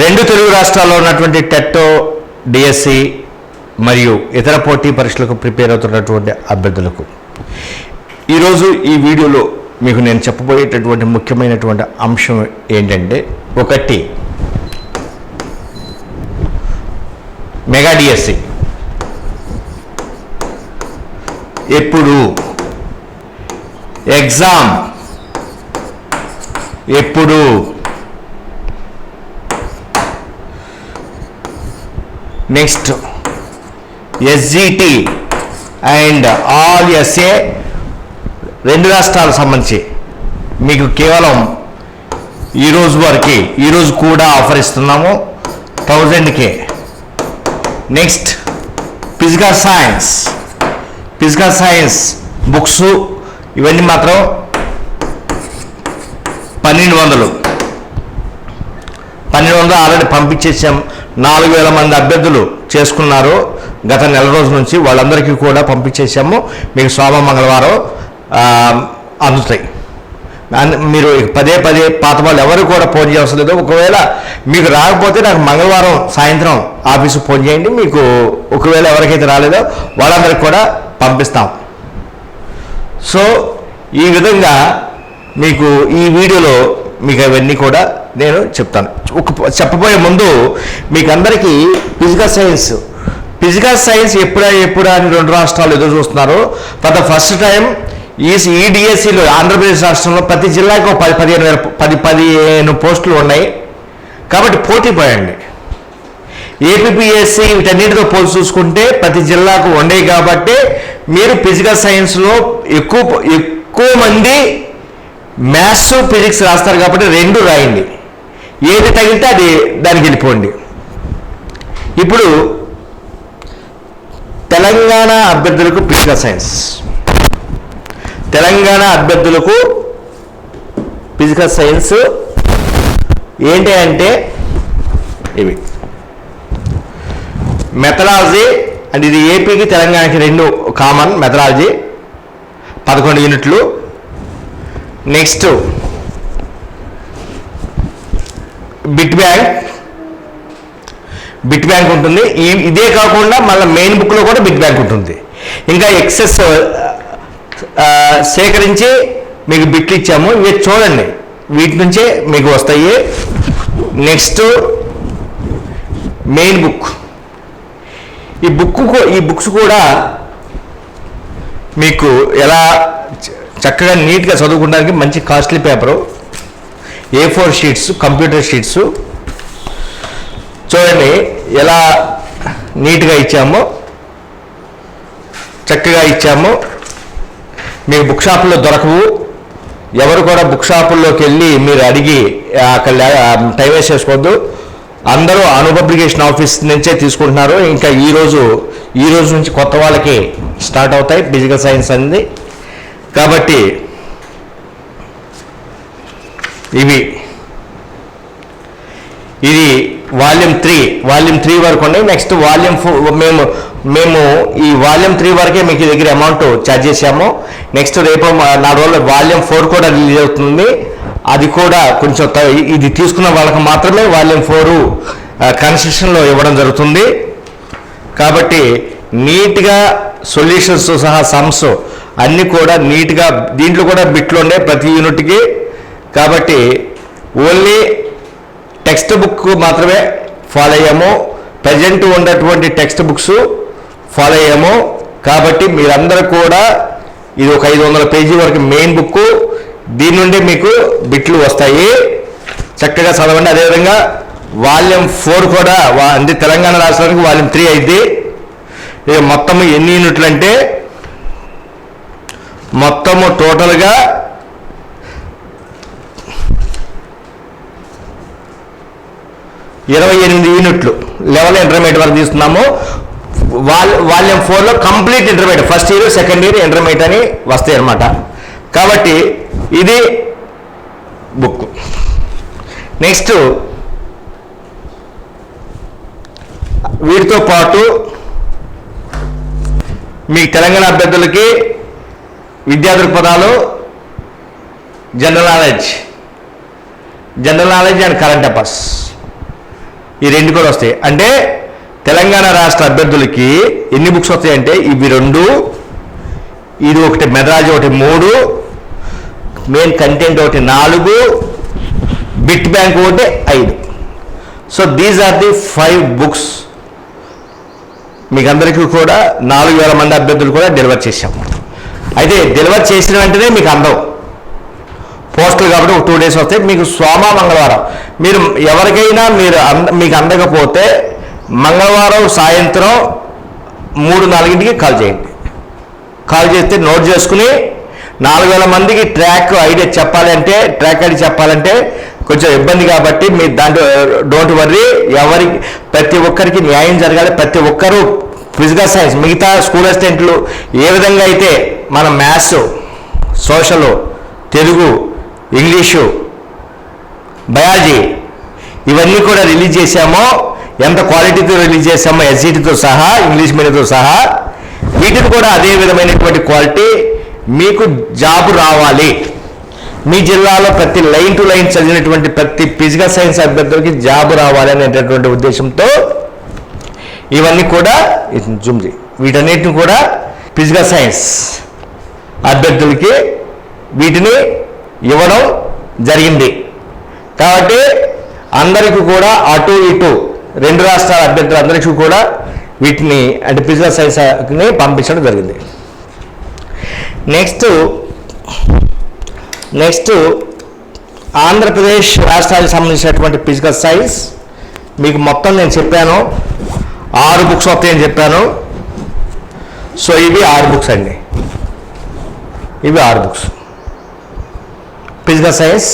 రెండు తెలుగు రాష్ట్రాల్లో ఉన్నటువంటి టెట్టో డిఎస్సి మరియు ఇతర పోటీ పరీక్షలకు ప్రిపేర్ అవుతున్నటువంటి అభ్యర్థులకు. ఈరోజు ఈ వీడియోలో మీకు నేను చెప్పబోయేటటువంటి ముఖ్యమైనటువంటి అంశం ఏంటంటే ఒకటి మెగా డిఎస్సి. ఎప్పుడు ఎగ్జామ్? ఎప్పుడు? Next SGT and all SA రెండు రాష్ట్రాలకు సంబంధించి మీకు కేవలం ఈరోజు వరకు ఈరోజు కూడా ఆఫర్ ఇస్తున్నాము. థౌజండ్కే next physical science physical science books ఇవన్నీ మాత్రం పన్నెండు వందలు. పన్నెండు వందలు ఆల్రెడీ పంపించేసాం నాలుగు వేల మంది అభ్యర్థులు చేసుకున్నారు. గత నెల రోజుల నుంచి వాళ్ళందరికీ కూడా పంపించేసాము మీకు సోమ మంగళవారం అందుతాయి. మీరు పదే పదే పాత వాళ్ళు ఎవరు కూడా ఫోన్ చేయవలసిన లేదు. ఒకవేళ మీకు రాకపోతే నాకు మంగళవారం సాయంత్రం ఆఫీసు ఫోన్ చేయండి. మీకు ఒకవేళ ఎవరికైతే రాలేదో వాళ్ళందరికీ కూడా పంపిస్తాం. సో ఈ విధంగా మీకు ఈ వీడియోలో మీకు అవన్నీ కూడా నేను చెప్తాను. ఒక చెప్పబోయే ముందు మీకు అందరికీ ఫిజికల్ సైన్స్ ఫిజికల్ సైన్స్ ఎప్పుడా ఎప్పుడా అని రెండు రాష్ట్రాలు ఎదురు చూస్తున్నారు. ఫర్ ద ఫస్ట్ టైం ఈ ఈడిఎస్సిలో ఆంధ్రప్రదేశ్ రాష్ట్రంలో ప్రతి జిల్లాకు ఒక పది పదిహేను వేల పది పదిహేను పోస్టులు ఉన్నాయి. కాబట్టి పోటీ పడండి. ఏపీఎస్సి వీటన్నిటితో పోల్చి చూసుకుంటే ప్రతి జిల్లాకు ఉండేవి కాబట్టి మీరు ఫిజికల్ సైన్స్లో ఎక్కువ ఎక్కువ మంది మ్యాథ్స్ ఫిజిక్స్ రాస్తారు కాబట్టి రెండు రాయండి. ఏది తగిలితే అది దానికి వెళ్ళిపోండి. ఇప్పుడు తెలంగాణ అభ్యర్థులకు ఫిజికల్ సైన్స్ తెలంగాణ అభ్యర్థులకు ఫిజికల్ సైన్స్ ఏంటి అంటే ఇవి. మెథడాలజీ అండ్ ఇది ఏపీకి తెలంగాణకి రెండు కామన్ మెథడాలజీ పదకొండు యూనిట్లు next bit bank. Bit bank ఉంటుంది. ఈ ఇదే కాకుండా మళ్ళీ మెయిన్ బుక్లో కూడా బిట్ బ్యాంక్ ఉంటుంది. ఇంకా ఎక్సెస్ సేకరించి మీకు బిట్లు ఇచ్చాము. ఇవి చూడండి. వీటి నుంచే మీకు వస్తాయి. నెక్స్ట్ మెయిన్ బుక్ ఈ బుక్ ఈ బుక్స్ కూడా మీకు ఎలా చ- చక్కగా నీట్గా చదువుకోవడానికి మంచి costly paper A four sheets computer sheets చూడండి ఎలా నీట్గా ఇచ్చామో చక్కగా ఇచ్చాము మీకు బుక్ షాపుల్లో దొరకవు. ఎవరు కూడా బుక్ షాపుల్లోకి వెళ్ళి మీరు అడిగి అక్కడ టైం వేస్ట్ చేసుకోవద్దు. అందరూ అను పబ్లికేషన్ ఆఫీస్ నుంచే తీసుకుంటున్నారు. ఇంకా ఈరోజు ఈరోజు ఈ రోజు నుంచి కొత్త వాళ్ళకి స్టార్ట్ అవుతాయి. ఫిజికల్ సైన్స్ అనేది. కాబట్టి ఇవి. ఇది వాల్యూమ్ త్రీ. వాల్యూమ్ త్రీ వరకు ఉన్నాయి. నెక్స్ట్ వాల్యూమ్ ఫోర్ మేము మేము ఈ వాల్యూమ్ త్రీ వరకే మీకు దగ్గర అమౌంట్ ఛార్జ్ చేసాము. నెక్స్ట్ రేపు నాలుగు రోజులు వాల్యూమ్ ఫోర్ కూడా రిలీజ్ అవుతుంది. అది కూడా కొంచెం ఇది తీసుకున్న వాళ్ళకి మాత్రమే వాల్యూమ్ ఫోరు కన్స్ట్రక్షన్లో ఇవ్వడం జరుగుతుంది. కాబట్టి నీట్గా సొల్యూషన్స్ సహా సమ్స్ అన్నీ కూడా నీట్గా దీంట్లో కూడా బిట్లు ఉండే ప్రతి యూనిట్కి కాబట్టి ఓన్లీ టెక్స్ట్ బుక్ మాత్రమే ఫాలో అయ్యాము. ప్రజెంట్ ఉన్నటువంటి టెక్స్ట్ బుక్స్ ఫాలో అయ్యాము. కాబట్టి మీరందరూ కూడా ఇది ఒక ఐదు వందల పేజీ వరకు మెయిన్ బుక్ దీని నుండి మీకు బిట్లు వస్తాయి. చక్కగా చదవండి. అదేవిధంగా వాల్యూమ్ ఫోర్ కూడా అంది అంటే తెలంగాణ రాష్ట్రానికి వాల్యూమ్ త్రీ అయింది. ఇక మొత్తం ఎన్ని యూనిట్లు అంటే మొత్తము టోటల్గా ఇరవై ఎనిమిది యూనిట్లు లెవెల్ ఇంటర్మీడియట్ వరకు తీస్తున్నాము. వాల్ వాల్యూమ్ ఫోర్లో complete intermediate first year second year intermediate అని వస్తాయి అనమాట కాబట్టి ఇది బుక్. నెక్స్ట్ వీటితో పాటు మీ తెలంగాణ అభ్యర్థులకి విద్యా దృక్పథాలు general knowledge. General knowledge and current affairs. ఈ రెండు కూడా వస్తాయి. అంటే తెలంగాణ రాష్ట్ర అభ్యర్థులకి ఎన్ని బుక్స్ వస్తాయంటే ఇవి రెండు ఇది ఒకటి మెదరాజ్ ఒకటి మూడు మెయిన్ కంటెంట్ ఒకటి నాలుగు బిట్ బ్యాంక్ ఒకటి ఐదు. So these are the five books మీకు అందరికీ కూడా నాలుగు వేల మంది అభ్యర్థులు కూడా డెలివర్ చేశాము అయితే డెలివర్ చేసిన వెంటనే మీకు అందవు పోస్టులు కాబట్టి ఒక టూ డేస్ వస్తాయి మీకు సోమ మంగళవారం. మీరు ఎవరికైనా మీరు అంద మీకు అందకపోతే మంగళవారం సాయంత్రం మూడు నాలుగింటికి కాల్ చేయండి. కాల్ చేస్తే నోట్ చేసుకుని నాలుగు వేల మందికి ట్రాక్ ఐడియా చెప్పాలంటే ట్రాక్ ఐడి చెప్పాలంటే కొంచెం ఇబ్బంది కాబట్టి మీరు దాంట్లో డోంట్ వర్రీ ఎవరికి ప్రతి ఒక్కరికి న్యాయం జరగాలి. ప్రతి ఒక్కరూ ఫిజికల్ సైన్స్ మిగతా స్కూల్ అసిస్టెంట్లు ఏ విధంగా అయితే మన maths social Telugu English biology ఇవన్నీ కూడా రిలీజ్ చేశామో. ఎంత క్వాలిటీతో రిలీజ్ చేశామో ఎస్జిటితో సహా ఇంగ్లీష్ మీడియంతో సహా వీటిని కూడా అదే విధమైనటువంటి క్వాలిటీ. మీకు జాబ్ రావాలి. మీ జిల్లాలో ప్రతి లైన్ టు లైన్ చదివినటువంటి ప్రతి ఫిజికల్ సైన్స్ అభ్యర్థులకి జాబ్ రావాలి అనేటటువంటి ఉద్దేశంతో ఇవన్నీ కూడా జుమ్జి వీటన్నిటిని కూడా ఫిజికల్ సైన్స్ అభ్యర్థులకి వీటిని ఇవ్వడం జరిగింది. కాబట్టి అందరికీ కూడా అటు ఇటు రెండు రాష్ట్రాల అభ్యర్థులందరికీ కూడా వీటిని అంటే ఫిజికల్ సైన్స్ని పంపించడం జరిగింది. నెక్స్ట్ నెక్స్ట్ ఆంధ్రప్రదేశ్ రాష్ట్రానికి సంబంధించినటువంటి ఫిజికల్ సైన్స్ మీకు మొత్తం నేను చెప్పాను. ఆరు బుక్స్ వస్తాయని చెప్పాను. సో ఇవి ఆరు బుక్స్ అండి. ఇవి ఆరు బుక్స్ ఫిజికల్ సైన్స్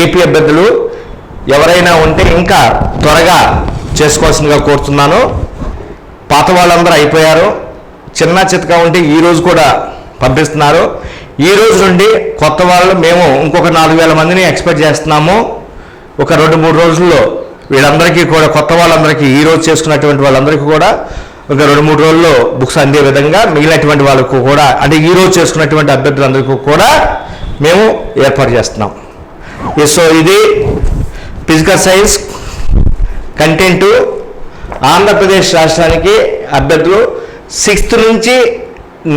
ఏపీ అభ్యర్థులు ఎవరైనా ఉంటే ఇంకా త్వరగా చేసుకోవాల్సిందిగా కోరుతున్నాను. పాత వాళ్ళందరూ అయిపోయారు. చిన్న చితక ఉంటే ఈ రోజు కూడా పంపిస్తున్నారు. ఈ రోజు నుండి కొత్త వాళ్ళు మేము ఇంకొక నాలుగు వేల మందిని ఎక్స్పెక్ట్ చేస్తున్నాము. ఒక రెండు మూడు రోజుల్లో వీళ్ళందరికీ కూడా కొత్త వాళ్ళందరికీ ఈ రోజు చేసుకున్నటువంటి వాళ్ళందరికీ కూడా ఒక రెండు మూడు రోజుల్లో బుక్స్ అందే విధంగా మిగిలినటువంటి వాళ్ళకు కూడా అంటే ఈ రోజు చేసుకున్నటువంటి అభ్యర్థులందరికీ కూడా మేము ఏర్పాటు చేస్తున్నాం. సో ఇది ఫిజికల్ సైన్స్ కంటెంటు ఆంధ్రప్రదేశ్ రాష్ట్రానికి అభ్యర్థులు సిక్స్త్ నుంచి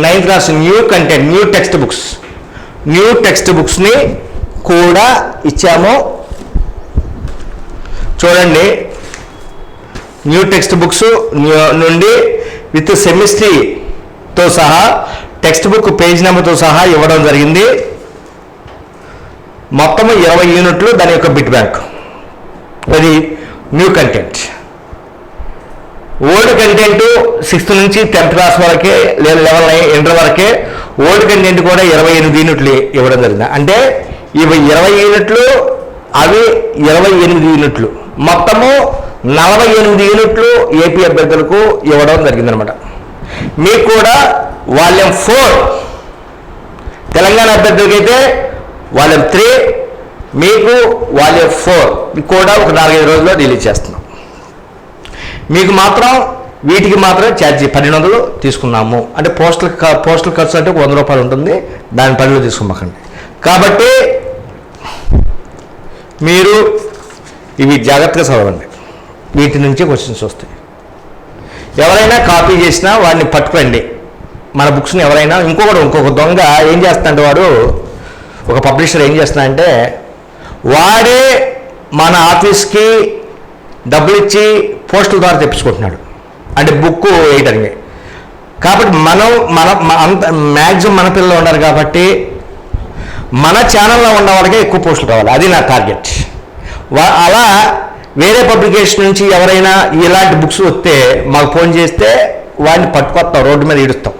ninth class new content new text books. New text బుక్స్ని కూడా ఇచ్చాము. చూడండి. న్యూ టెక్స్ట్ బుక్స్ నుండి విత్ సెమిస్ట్రీతో సహా టెక్స్ట్ బుక్ పేజ్ నెంబర్తో సహా ఇవ్వడం జరిగింది. మొత్తము ఇరవై యూనిట్లు దాని యొక్క బిట్ బ్యాంక్. అది new content. Old content sixth నుంచి టెన్త్ క్లాస్ వరకే లేదా లెవెల్ ఇంటర్ వరకే ఓల్డ్ కంటెంట్ కూడా ఇరవై ఎనిమిది యూనిట్లు ఇవ్వడం జరిగింది. అంటే ఇవి ఇరవై యూనిట్లు అవి ఇరవై ఎనిమిది యూనిట్లు. మొత్తము నలభై ఎనిమిది యూనిట్లు ఏపీ అభ్యర్థులకు ఇవ్వడం జరిగిందనమాట. మీకు కూడా వాల్యూమ్ ఫోర్ తెలంగాణ అభ్యర్థులకైతే వాల్యూమ్ త్రీ మీకు వాల్యూమ్ ఫోర్ కూడా ఒక నాలుగైదు రోజుల్లో రిలీజ్ చేస్తున్నాం. మీకు మాత్రం వీటికి మాత్రం ఛార్జీ పన్నెండు వందలు తీసుకున్నాము. అంటే పోస్టల్ పోస్టల్ ఖర్చు అంటే ఒక వంద రూపాయలు ఉంటుంది. దాని పనిలో తీసుకోమాకండి. కాబట్టి మీరు ఇవి జాగ్రత్తగా చదవండి. వీటి నుంచి క్వశ్చన్స్ వస్తాయి. ఎవరైనా కాపీ చేసినా వాడిని పట్టుకోండి. మన బుక్స్ని ఎవరైనా ఇంకొకడు ఇంకొక దొంగ ఏం చేస్తాడు వాడు? ఒక పబ్లిషర్ ఏం చేస్తున్నాడంటే వాడే మన ఆఫీస్కి డబ్బులు ఇచ్చి పోస్టుల ద్వారా తెప్పించుకుంటున్నాడు. అంటే బుక్ వేయడానికి కాబట్టి మనం మన అంత మ్యాక్సిమం మన పిల్లలు ఉన్నారు కాబట్టి మన ఛానల్లో ఉన్న వాళ్ళకే ఎక్కువ పోస్టులు కావాలి. అది నా టార్గెట్. అలా వేరే పబ్లికేషన్ నుంచి ఎవరైనా ఇలాంటి బుక్స్ వస్తే మాకు ఫోన్ చేస్తే వాడిని పట్టుకొస్తాం రోడ్డు మీద ఈడుస్తాం.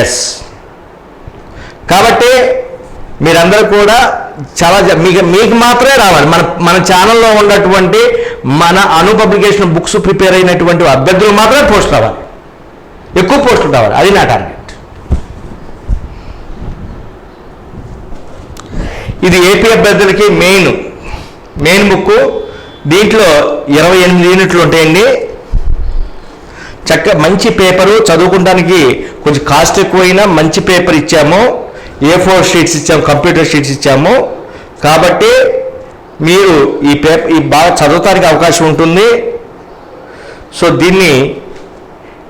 ఎస్ కాబట్టి మీరందరూ కూడా చాలా మీకు మీకు మాత్రమే రావాలి. మన మన ఛానల్లో ఉన్నటువంటి మన అను పబ్లికేషన్ బుక్స్ ప్రిపేర్ అయినటువంటి అభ్యర్థులు మాత్రమే పోస్ట్ రావాలి. ఎక్కువ పోస్టులు రావాలి. అది నా టార్గెట్. ఇది ఏపీ అభ్యర్థులకి మెయిన్ మెయిన్ బుక్ దీంట్లో ఇరవై ఎనిమిది యూనిట్లు ఉంటాయండి. చక్క మంచి పేపరు చదువుకోవడానికి కొంచెం కాస్ట్ ఎక్కువైనా మంచి పేపర్ ఇచ్చాము. ఏ ఫోర్ షీట్స్ ఇచ్చాము కంప్యూటర్ షీట్స్ ఇచ్చాము. కాబట్టి మీరు ఈ పేపర్ ఈ బాగా చదవటానికి అవకాశం ఉంటుంది. సో దీన్ని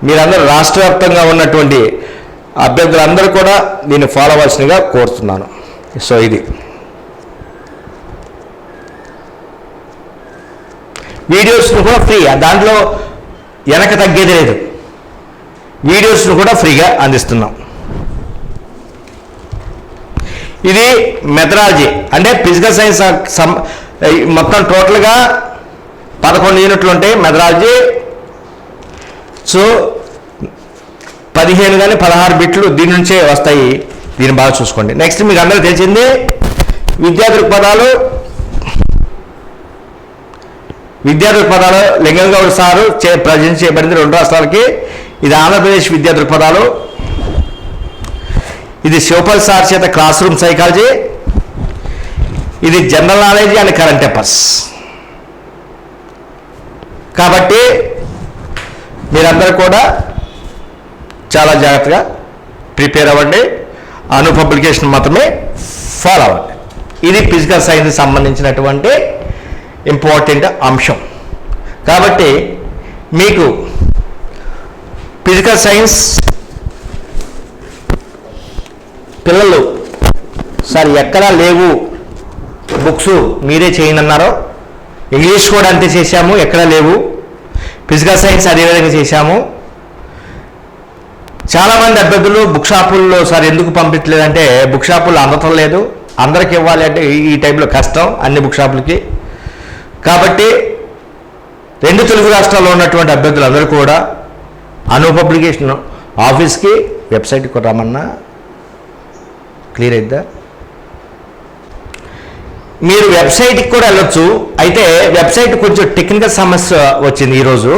మీరందరూ రాష్ట్ర వ్యాప్తంగా ఉన్నటువంటి అభ్యర్థులందరూ కూడా దీన్ని ఫాలో అవ్వాల్సిందిగా కోరుతున్నాను. సో ఇది. వీడియోస్ను కూడా ఫ్రీ దాంట్లో వెనక తగ్గేది లేదు. వీడియోస్ను కూడా ఫ్రీగా అందిస్తున్నాం. ఇది మెథడాలజీ. అంటే ఫిజికల్ సైన్స్ మొత్తం టోటల్గా పదకొండు యూనిట్లు ఉంటాయి మెథడాలజీ. సో పదిహేను కానీ పదహారు బిట్లు దీని నుంచే వస్తాయి. దీన్ని బాగా చూసుకోండి. నెక్స్ట్ మీకు అందరూ తెలిసింది విద్యా దృక్పథాలు. విద్యా దృక్పథాలు లింగంగౌడ్ సారు చే ప్రజెంట్ చేయబడింది రెండు రాష్ట్రాలకి. ఇది ఆంధ్రప్రదేశ్ విద్యా దృక్పథాలు. ఇది శివపల్ సార్ చేత క్లాస్ రూమ్ సైకాలజీ ఇది general knowledge and current affairs. కాబట్టి మీరందరూ కూడా చాలా జాగ్రత్తగా ప్రిపేర్ అవ్వండి. అను పబ్లికేషన్ మాత్రమే ఫాలో అవ్వండి. ఇది ఫిజికల్ సైన్స్ సంబంధించినటువంటి ఇంపార్టెంట్ అంశం. కాబట్టి మీకు ఫిజికల్ సైన్స్ పిల్లలు సార్ ఎక్కడా లేవు. బుక్స్ మీరే చేయండి అన్నారో. ఇంగ్లీష్ కూడా అంతే చేశాము ఎక్కడా లేవు. ఫిజికల్ సైన్స్ అదేవిధంగా చేశాము. చాలామంది అభ్యర్థులు బుక్ షాపుల్లో సార్ ఎందుకు పంపించలేదంటే బుక్ షాపుల్లో అందటం లేదు. అందరికి ఇవ్వాలి అంటే ఈ- టైంలో కష్టం అన్ని బుక్ షాపులకి. కాబట్టి రెండు తెలుగు రాష్ట్రాల్లో ఉన్నటువంటి అభ్యర్థులందరూ కూడా అను పబ్లికేషన్ ఆఫీస్కి వెబ్సైట్కి రమ్మన్నా. క్లియర్ అయిద్దా? మీరు వెబ్సైట్కి కూడా వెళ్ళొచ్చు. అయితే వెబ్సైట్ కొంచెం టెక్నికల్ సమస్య వచ్చింది ఈరోజు.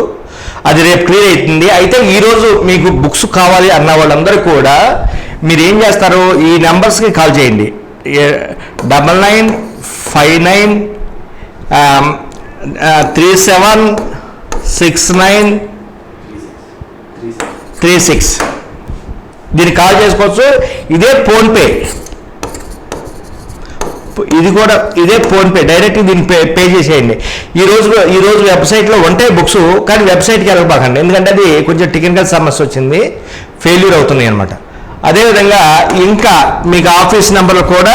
అది రేపు క్లియర్ అవుతుంది అయితే ఈరోజు మీకు బుక్స్ కావాలి అన్న వాళ్ళందరూ కూడా మీరు ఏం చేస్తారు ఈ నెంబర్స్కి కాల్ చేయండి. Double nine five nine three seven six nine three six. దీన్ని కాల్ చేసుకోవచ్చు. ఇదే ఫోన్పే ఇది కూడా ఇదే ఫోన్పే డైరెక్ట్ దీన్ని పే పే చేసేయండి. ఈ రోజు ఈ రోజు వెబ్సైట్లో ఉంటాయి బుక్స్ కానీ వెబ్సైట్కి వెళ్ళబాకండి ఎందుకంటే అది కొంచెం టెక్నికల్ సమస్య వచ్చింది. ఫెయిల్యూర్ అవుతున్నాయి అనమాట అదేవిధంగా ఇంకా మీకు ఆఫీస్ నెంబర్లు కూడా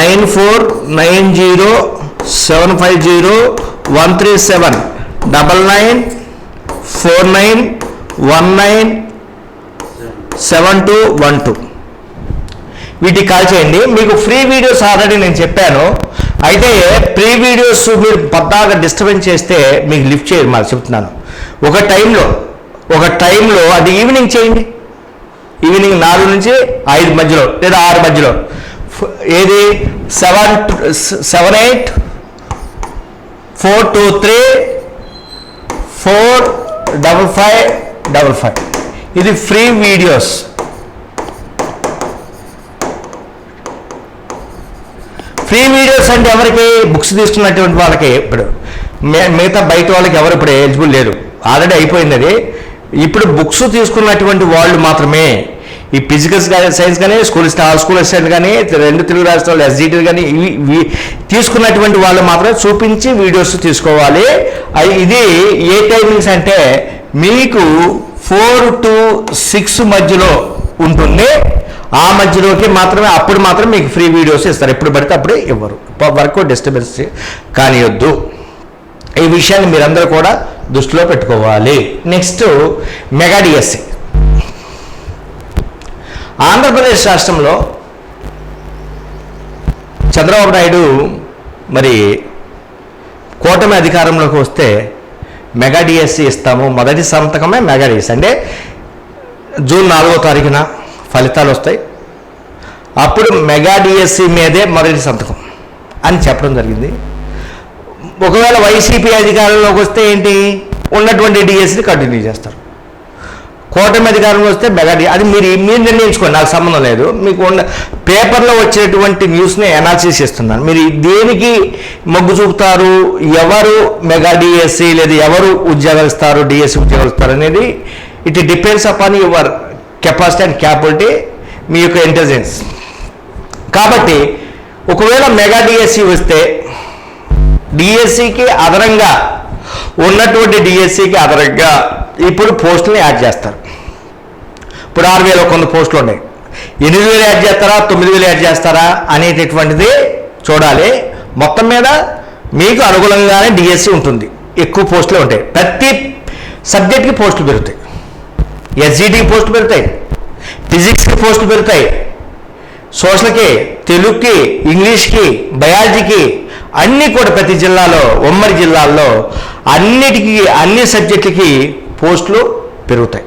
nine four nine zero seven five zero one three seven double nine four nine one nine seven two one two వీటికి కాల్ చేయండి. మీకు ఫ్రీ వీడియోస్ ఆల్రెడీ నేను చెప్పాను. అయితే ప్రీ వీడియోస్ మీరు పద్దాగా డిస్టర్బెన్స్ చేస్తే మీకు లిఫ్ట్ చేయరు మరి చెప్తున్నాను. ఒక టైంలో ఒక టైంలో అది ఈవినింగ్ చేయండి. ఈవినింగ్ నాలుగు నుంచి ఐదు మధ్యలో లేదా ఆరు మధ్యలో. ఏది? Seven seven eight four two three four double five double five ఇది ఫ్రీ వీడియోస్ ఫ్రీ వీడియోస్ అంటే ఎవరికి? బుక్స్ తీసుకున్నటువంటి వాళ్ళకి. ఇప్పుడు మిగతా బయట వాళ్ళకి ఎవరు ఇప్పుడు ఎలిజిబుల్ లేరు. ఆల్రెడీ అయిపోయింది అది. ఇప్పుడు బుక్స్ తీసుకున్నటువంటి వాళ్ళు మాత్రమే ఈ ఫిజికల్ సైన్స్ కానీ స్కూల్ స్టార్ స్కూల్ అసిస్టెంట్ కానీ రెండు తెలుగు రాష్ట్రాలు ఎస్జిటి కానీ ఇవి తీసుకున్నటువంటి వాళ్ళు మాత్రమే చూపించి వీడియోస్ తీసుకోవాలి. ఇది ఏ టైమింగ్స్ అంటే మీకు ఫోర్ టు సిక్స్ మధ్యలో ఉంటుంది. ఆ మధ్యలోకి మాత్రమే అప్పుడు మాత్రం మీకు ఫ్రీ వీడియోస్ ఇస్తారు. ఎప్పుడు పడితే అప్పుడే ఇవ్వరు. వరకు డిస్టర్బెన్స్ కానియొద్దు. ఈ విషయాన్ని మీరందరూ కూడా దృష్టిలో పెట్టుకోవాలి. నెక్స్ట్ మెగా డిఎస్సి ఆంధ్రప్రదేశ్ రాష్ట్రంలో చంద్రబాబు నాయుడు మరి కూటమి అధికారంలోకి వస్తే మెగా డిఎస్సి ఇస్తాము. మొదటి సంతకమే మెగా డిఎస్సి అంటే జూన్ నాలుగో తారీఖున ఫలితాలు వస్తాయి. అప్పుడు మెగా డిఎస్సి మీదే మొదటి సంతకం అని చెప్పడం జరిగింది. ఒకవేళ వైసీపీ అధికారంలోకి వస్తే ఏంటి? ఉన్నటువంటి డిఎస్సిని కంటిన్యూ చేస్తారు. కూటమి అధికారంలో వస్తే మెగా డి అది మీరు మీరు నిర్ణయించుకోండి నాకు సంబంధం లేదు. మీకు ఉన్న పేపర్లో వచ్చేటువంటి న్యూస్ని అనాలిసిస్ చేస్తున్నాను. మీరు దేనికి మొగ్గు చూపుతారు? ఎవరు మెగా డిఎస్సి లేదా ఎవరు ఉద్యోగాలు ఇస్తారు? డిఎస్సి ఉద్యోగాలు ఇస్తారు అనేది it depends upon your capacity and capability మీ యొక్క ఇంటెలిజెన్స్ కాబట్టి ఒకవేళ మెగా డిఎస్సి వస్తే డిఎస్సికి అదనంగా ఉన్నటువంటి డిఎస్సికి అదనంగా ఇప్పుడు పోస్టులు యాడ్ చేస్తారు. ఇప్పుడు ఆరు వేల కొంత పోస్టులు ఉన్నాయి. ఎనిమిది వేలు యాడ్ చేస్తారా తొమ్మిది వేలు యాడ్ చేస్తారా అనేటటువంటిది చూడాలి. మొత్తం మీద మీకు అనుగుణంగానే డిఎస్సి ఉంటుంది. ఎక్కువ పోస్టులు ఉంటాయి. ప్రతి సబ్జెక్ట్కి పోస్టులు పెరుగుతాయి. ఎస్జిటికి పోస్టులు పెరుగుతాయి. ఫిజిక్స్కి పోస్టులు పెరుగుతాయి. సోషల్కి తెలుగుకి ఇంగ్లీష్కి బయాలజీకి అన్నీ కూడా ప్రతి జిల్లాలో ఉమ్మడి జిల్లాల్లో అన్నిటికీ అన్ని సబ్జెక్టులకి పోస్టులు పెరుగుతాయి.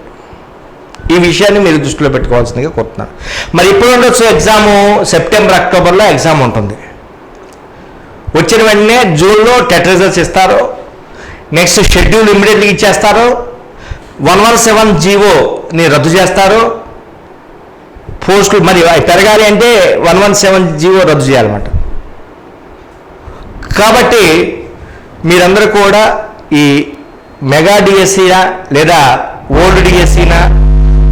ఈ విషయాన్ని మీరు దృష్టిలో పెట్టుకోవాల్సిందిగా కోరుతున్నాను మరి ఇప్పుడు ఉండొచ్చు ఎగ్జాము సెప్టెంబర్ అక్టోబర్లో ఎగ్జామ్ ఉంటుంది. వచ్చిన వెంటనే జూన్లో టెట్ రిజల్ట్స్ ఇస్తారు. నెక్స్ట్ షెడ్యూల్ ఇమ్మీడియట్లీ ఇచ్చేస్తారు. వన్ వన్ సెవెన్ జీవోని రద్దు చేస్తారు. పోస్టులు మరి అవి పెరగాలి అంటే వన్ వన్ సెవెన్ జీవో రద్దు చేయాలన్నమాట. కాబట్టి మీరందరూ కూడా ఈ మెగా డిఎస్సీనా లేదా ఓల్డ్ డిఎస్సీనా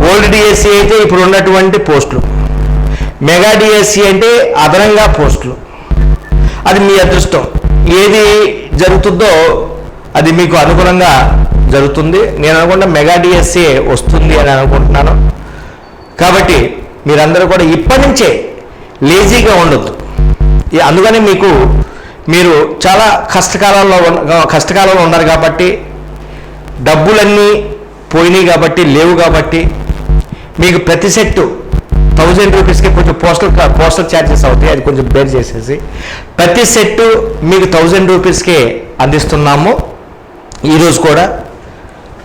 ఓల్డ్ డిఎస్సీ అయితే ఇప్పుడు ఉన్నటువంటి పోస్టులు. మెగా డిఎస్సీ అంటే అదనంగా పోస్టులు. అది మీ అదృష్టం. ఏది జరుగుతుందో అది మీకు అనుగుణంగా జరుగుతుంది. నేను అనుకుంటా మెగా డిఎస్సీ వస్తుంది అని అనుకుంటున్నాను. కాబట్టి మీరందరూ కూడా ఇప్పటి నుంచే లేజీగా ఉండొద్దు. అందుకని మీకు మీరు చాలా కష్టకాలంలో ఉన్న కష్టకాలంలో ఉన్నారు కాబట్టి డబ్బులన్నీ పోయినాయి కాబట్టి లేవు కాబట్టి మీకు ప్రతి సెట్టు థౌజండ్ రూపీస్కి కొంచెం పోస్టల్ పోస్టల్ ఛార్జెస్ అవుతాయి. అది కొంచెం బేర్ చేసేసి. ప్రతి సెట్టు మీకు థౌజండ్ రూపీస్కే అందిస్తున్నాము. ఈరోజు కూడా.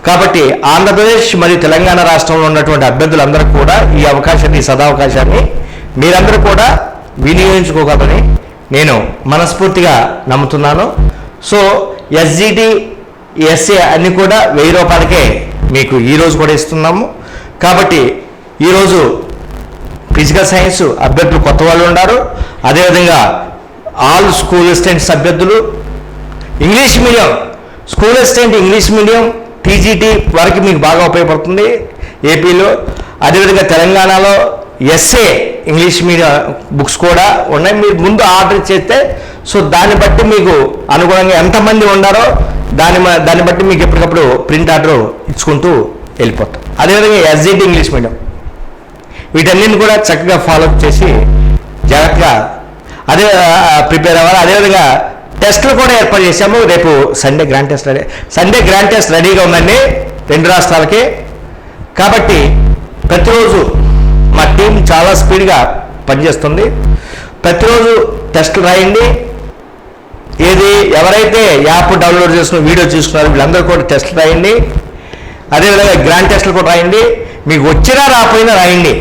కాబట్టి ఆంధ్రప్రదేశ్ మరియు తెలంగాణ రాష్ట్రంలో ఉన్నటువంటి అభ్యర్థులందరూ కూడా ఈ అవకాశాన్ని ఈ సదావకాశాన్ని మీరందరూ కూడా వినియోగించుకోగలని నేను మనస్ఫూర్తిగా నమ్ముతున్నాను. సో ఎస్జిటి ఎస్ఏ అన్నీ కూడా వెయ్యి రూపాయలకే మీకు ఈరోజు కూడా ఇస్తున్నాము. కాబట్టి ఈరోజు ఫిజికల్ సైన్స్ అభ్యర్థులు కొత్త వాళ్ళు ఉన్నారు. అదేవిధంగా ఆల్ స్కూల్ అసిస్టెంట్స్ అభ్యర్థులు English medium school assistant English medium TGT వరకు మీకు బాగా ఉపయోగపడుతుంది ఏపీలో. అదేవిధంగా తెలంగాణలో ఎస్ఏ ఇంగ్లీష్ మీడియం బుక్స్ కూడా ఉన్నాయి. మీరు ముందు ఆర్డర్ చేస్తే సో దాన్ని బట్టి మీకు అనుగుణంగా ఎంతమంది ఉన్నారో దాని మ- దాన్ని బట్టి మీకు ఎప్పటికప్పుడు ప్రింట్ ఆర్డర్ ఇచ్చుకుంటూ వెళ్ళిపోతాం. అదేవిధంగా ఎస్జిటి ఇంగ్లీష్ మీడియం. వీటన్నిటిని కూడా చక్కగా ఫాలోఅప్ చేసి జాగ్రత్తగా అదే ప్రిపేర్ అవ్వాలి. అదేవిధంగా టెస్టులు కూడా ఏర్పాటు చేశాము. రేపు Sunday grand test ready Sunday grand test రెడీగా ఉందండి రెండు రాష్ట్రాలకి. కాబట్టి ప్రతిరోజు మా టీం చాలా స్పీడ్గా పనిచేస్తుంది. ప్రతిరోజు టెస్టులు రాయండి. ఏది ఎవరైతే యాప్ డౌన్లోడ్ చేసుకుని వీడియో చూసుకున్నారో వీళ్ళందరూ కూడా టెస్టులు రాయండి. అదేవిధంగా గ్రాండ్ టెస్టులు కూడా రాయండి. మీకు వచ్చినా రాకపోయినా రాయండి.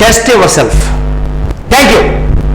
Test yourself thank you